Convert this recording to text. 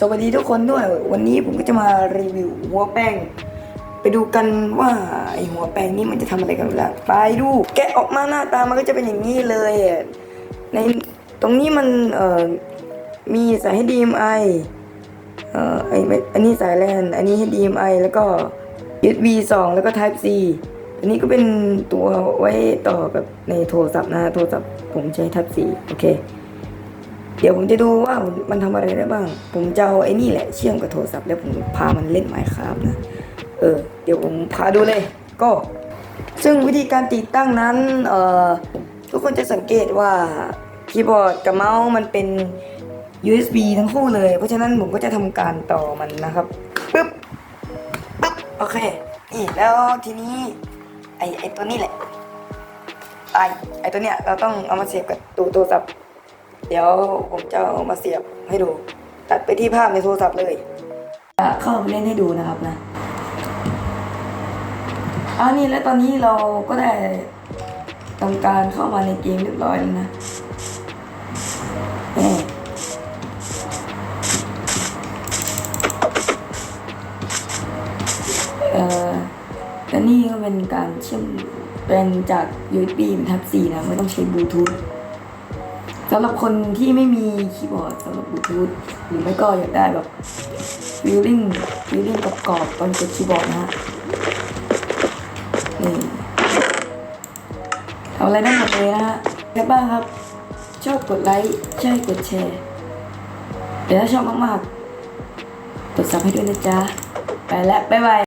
สวัสดีทุกคนด้วย วันนี้ผมก็จะมารีวิวหัวแป้ง ไปดูกันว่าไอหัวแป้งนี่มันจะทำอะไรกันบ้างไปดูแกะออกมาหน้าตามันก็จะเป็นอย่างนี้เลย ในตรงนี้มันเอ่อมีสาย HDMI เอ่อไออันนี้สายแลนอันนี้ HDMI แล้วก็ USB 2 แล้วก็ Type C อันนี้ก็เป็นตัวไว้ต่อกับในโทรศัพท์นะโทรศัพท์ผมใช้ Type C โอเค เดี๋ยวผมจะดูว่ามันทำอะไรได้บ้าง ผมจะเอาไอ้นี่แหละเชื่อมกับโทรศัพท์แล้วผมพามันเล่นไมค์ครับนะ เออ เดี๋ยวผมพาดูเลย ก็ ซึ่งวิธีการติดตั้งนั้นเอ่อทุกคนจะสังเกตว่าคีย์บอร์ดกับเมาส์มันเป็น USB ทั้งคู่เลย เพราะฉะนั้นผมก็จะทำการต่อมันนะครับปึ๊บปึ๊บโอเคนี่แล้วทีนี้ไอไอตัวนี้แหละไอไอตัวเนี้ยเราต้องเอามาเสียบกับตัวโทรศัพท์ เดี๋ยวผมจะเอามาเสียบให้ดู ตัดไปที่ภาพในโทรศัพท์เลยอะเข้าไปเล่นให้ดูนะครับนะอันนี้แล้วตอนนี้เราก็ได้ทำการเข้ามาในเกมเรียบร้อยแล้วนะเอ่อและนี่ก็เป็นการเชื่อมเป็นจาก USB เป็น Type C นะ ไม่ต้องใช้บลูทูธ สำหรับคนที่ไม่มีคีย์บอร์ดสำหรับบลูทูธหรือไม่ก็อยากได้แบบฟิลลิ่งฟิลลิ่งกรอบๆตอนกดคีย์บอร์ดนะฮะนี่ทำอะไรได้หมดเลยนะฮะแล้วบ้างครับ ชอบกดไลค์ใช่กดแชร์แต่ถ้าชอบมากๆกดซับให้ด้วยนะจ๊ะ ไปแล้วบ๊ายบาย